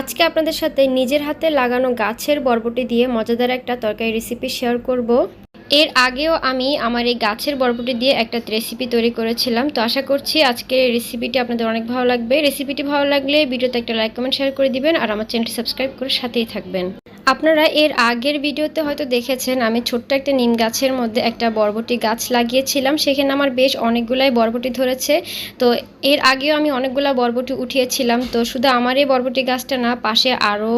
আজকে আপনাদের সাথে নিজের হাতে লাগানো গাছের বরবটি দিয়ে মজাদার একটা তরকারি রেসিপি শেয়ার করব। এর আগেও আমি আমার এই গাছের বরবটি দিয়ে একটা রেসিপি তৈরি করেছিলাম। তো আশা করছি আজকের রেসিপিটি আপনাদের অনেক ভালো লাগবে। রেসিপিটি ভালো লাগলে ভিডিওতে একটা লাইক কমেন্ট শেয়ার করে দিবেন। আর আমার চ্যানেলটি সাবস্ক্রাইব করে সাথেই থাকবেন। আপনারা এর আগের ভিডিওতে হয়তো দেখেছেন, আমি ছোট্ট একটা নিম গাছের মধ্যে একটা বরবটি গাছ লাগিয়েছিলাম। সেখানে আমার বেশ অনেকগুলাই বরবটি ধরেছে। তো এর আগেও আমি অনেকগুলা বরবটি উঠিয়েছিলাম। তো শুধু আমার এই বরবটি গাছটা না, পাশে আরও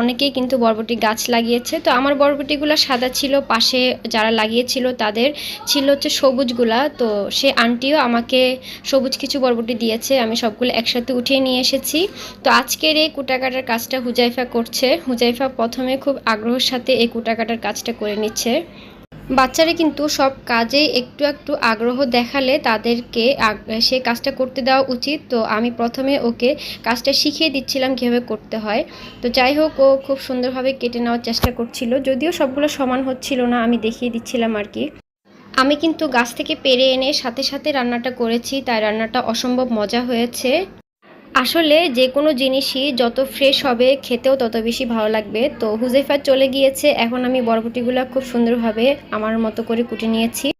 অনেকেই কিন্তু বরবটি গাছ লাগিয়েছে। তো আমার বরবটিগুলো সাদা ছিল, পাশে যারা লাগিয়েছিল তাদের ছিল হচ্ছে সবুজগুলা। তো সে আন্টিও আমাকে সবুজ কিছু বরবটি দিয়েছে, আমি সবগুলো একসাথে উঠিয়ে নিয়ে এসেছি। তো আজকের এই কুটাকাটার কাজটা হুজাইফা করছে। হুজাইফা প্রথমে খুব আগ্রহের সাথে এই কুটা কাটার কাজটা করে নিচ্ছে। বাচ্চারা কিন্তু সব কাজে একটু একটু আগ্রহ দেখালে তাদেরকে সে কাজটা করতে দেওয়া উচিত। তো আমি প্রথমে ওকে কাজটা শিখিয়ে দিচ্ছিলাম কীভাবে করতে হয়। তো যাই হোক, ও খুব সুন্দরভাবে কেটে নেওয়ার চেষ্টা করছিল। যদিও সবগুলো সমান হচ্ছিল না, আমি দেখিয়ে দিচ্ছিলাম আর কি। আমি কিন্তু গাছ থেকে পেরে এনে সাথে সাথে রান্নাটা করেছি, তাই রান্নাটা অসম্ভব মজা হয়েছে। আসলে যে কোনো জিনিসই যত ফ্রেশ হবে, খেতেও তত বেশি ভালো লাগবে। তো হুজেফার চলে গিয়েছে, এখন আমি বরবটিগুলো খুব সুন্দরভাবে আমার মতো করে কুটে নিয়েছি।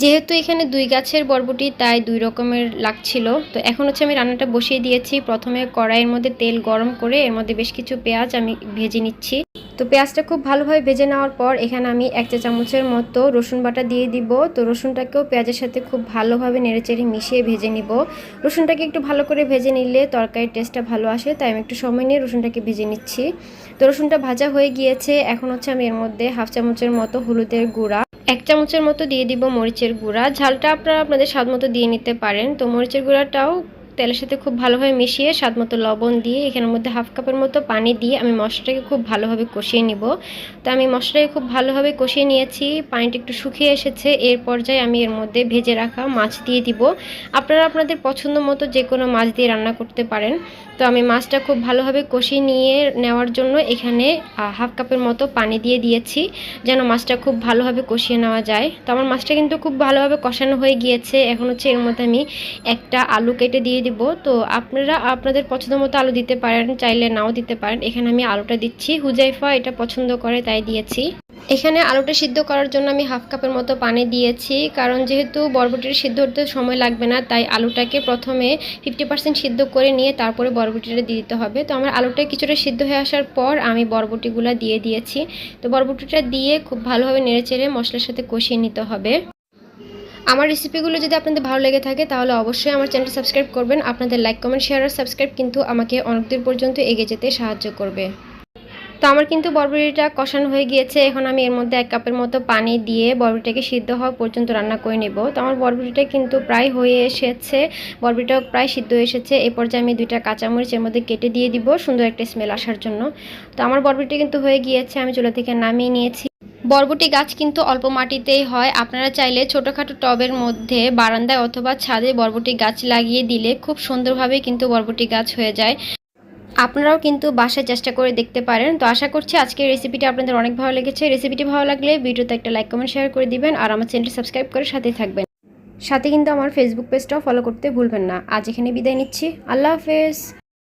যেহেতু এখানে দুই গাছের বরবটি, তাই দুই রকমের লাগছিল। তো এখন হচ্ছে আমি রান্নাটা বসিয়ে দিয়েছি। প্রথমে কড়াইয়ের মধ্যে তেল গরম করে এর মধ্যে বেশ কিছু পেঁয়াজ আমি ভেজে নিচ্ছি। তো পেঁয়াজটা খুব ভালোভাবে ভেজে নেওয়ার পর এখানে আমি এক চা চামচের মতো রসুন বাটা দিয়ে দিব। তো রসুনটাকেও পেঁয়াজের সাথে খুব ভালোভাবে নেড়েচেড়ে মিশিয়ে ভেজে নিব। রসুনটাকে একটু ভালো করে ভেজে নিলে তরকারির টেস্টটা ভালো আসে, তাই আমি একটু সময় নিয়ে রসুনটাকে ভেজে নিচ্ছি। তো রসুনটা ভাজা হয়ে গিয়েছে। এখন হচ্ছে আমি এর মধ্যে হাফ চামচের মতো হলুদের গুঁড়া এক চামচের মতো দিয়ে দিব মরিচের গুঁড়া। ঝালটা আপনারা আপনাদের স্বাদ মতো দিয়ে নিতে পারেন। তো মরিচের গুঁড়াটাও তেলের সাথে খুব ভালোভাবে মিশিয়ে স্বাদ মতো লবণ দিয়ে এখানের মধ্যে হাফ কাপের মতো পানি দিয়ে আমি মশলাটাকে খুব ভালোভাবে কষিয়ে নিব। তো আমি মশলাটাকে খুব ভালোভাবে কষিয়ে নিয়েছি, পানিটা একটু শুকিয়ে এসেছে। এর পর্যায়ে আমি এর মধ্যে ভেজে রাখা মাছ দিয়ে দিব। আপনারা আপনাদের পছন্দ মতো যে কোনো মাছ দিয়ে রান্না করতে পারেন। তো আমি মাছটা খুব ভালোভাবে কষিয়ে নিয়ে নেওয়ার জন্য এখানে হাফ কাপের মতো পানি দিয়ে দিয়েছি যেন মাছটা খুব ভালোভাবে কষিয়ে নেওয়া যায়। তো আমার মাছটা কিন্তু খুব ভালোভাবে কষানো হয়ে গিয়েছে। এখন হচ্ছে এর মধ্যে আমি একটা আলু কেটে দিয়ে দিব। তো আপনারা আপনাদের পছন্দ মতো আলু দিতে পারেন, চাইলে নাও দিতে পারেন। এখানে আমি আলুটা দিচ্ছি। হুজাইফা এটা পছন্দ করে, তাই দিয়েছি। এখানে আলুটা সিদ্ধ করার জন্য আমি হাফ কাপের মতো পানি দিয়েছি। কারণ যেহেতু বরবটির সিদ্ধ হতে সময় লাগবে না, তাই আলুটাকে প্রথমে ফিফটি পার্সেন্ট সিদ্ধ করে নিয়ে তারপরে বরবটিটা দিয়ে দিতে হবে। তো আমার আলুটা কিছুটা সিদ্ধ হয়ে আসার পর আমি বরবটিগুলো দিয়ে দিয়েছি। তো বরবটিটা দিয়ে খুব ভালোভাবে নেড়েচেড়ে মশলার সাথে কষিয়ে নিতে হবে। আমার রেসিপিগুলো যদি আপনাদের ভালো লেগে থাকে, তাহলে অবশ্যই আমার চ্যানেল সাবস্ক্রাইব করবেন। আপনাদের লাইক কমেন্ট শেয়ার আর সাবস্ক্রাইব কিন্তু আমাকে অনেক দূর পর্যন্ত এগিয়ে যেতে সাহায্য করবে। তো আমার কিন্তু বরবটিটা কষানো হয়ে গিয়েছে। এখন আমি এর মধ্যে এক কাপের মতো পানি দিয়ে বরবটিটাকে সিদ্ধ হওয়া পর্যন্ত রান্না করে নেব। তো আমার বরবটিটা কিন্তু প্রায় হয়ে এসেছে। বরবটিটাও প্রায় সিদ্ধ হয়ে এসেছে। এই পর্যায়ে আমি দুইটা কাঁচামরিচ এর মধ্যে কেটে দিয়ে দিব সুন্দর একটা স্মেল আসার জন্য। তো আমার বরবটিটা কিন্তু হয়ে গিয়েছে। আমি চুলা থেকে নামিয়ে নিয়েছি। বরবটি গাছ কিন্তু অল্প মাটিতেই হয়। আপনারা চাইলে ছোটোখাটো টবের মধ্যে বারান্দায় অথবা ছাদে বরবটি গাছ লাগিয়ে দিলে খুব সুন্দরভাবে কিন্তু বরবটি গাছ হয়ে যায়। আপনারাও কিন্তু বাসায় চেষ্টা করে দেখতে পারেন। তো আশা করছি আজকের রেসিপিটা আপনাদের অনেক ভালো লেগেছে। রেসিপিটি ভালো লাগলে ভিডিওতে একটা লাইক কমেন্ট শেয়ার করে দিবেন আর আমার চ্যানেলটি সাবস্ক্রাইব করে সাথেই থাকবেন। সাথে কিন্তু আমার ফেসবুক পেজটাও ফলো করতে ভুলবেন না। আজ এখানে বিদায় নিচ্ছি। আল্লাহ হাফেজ।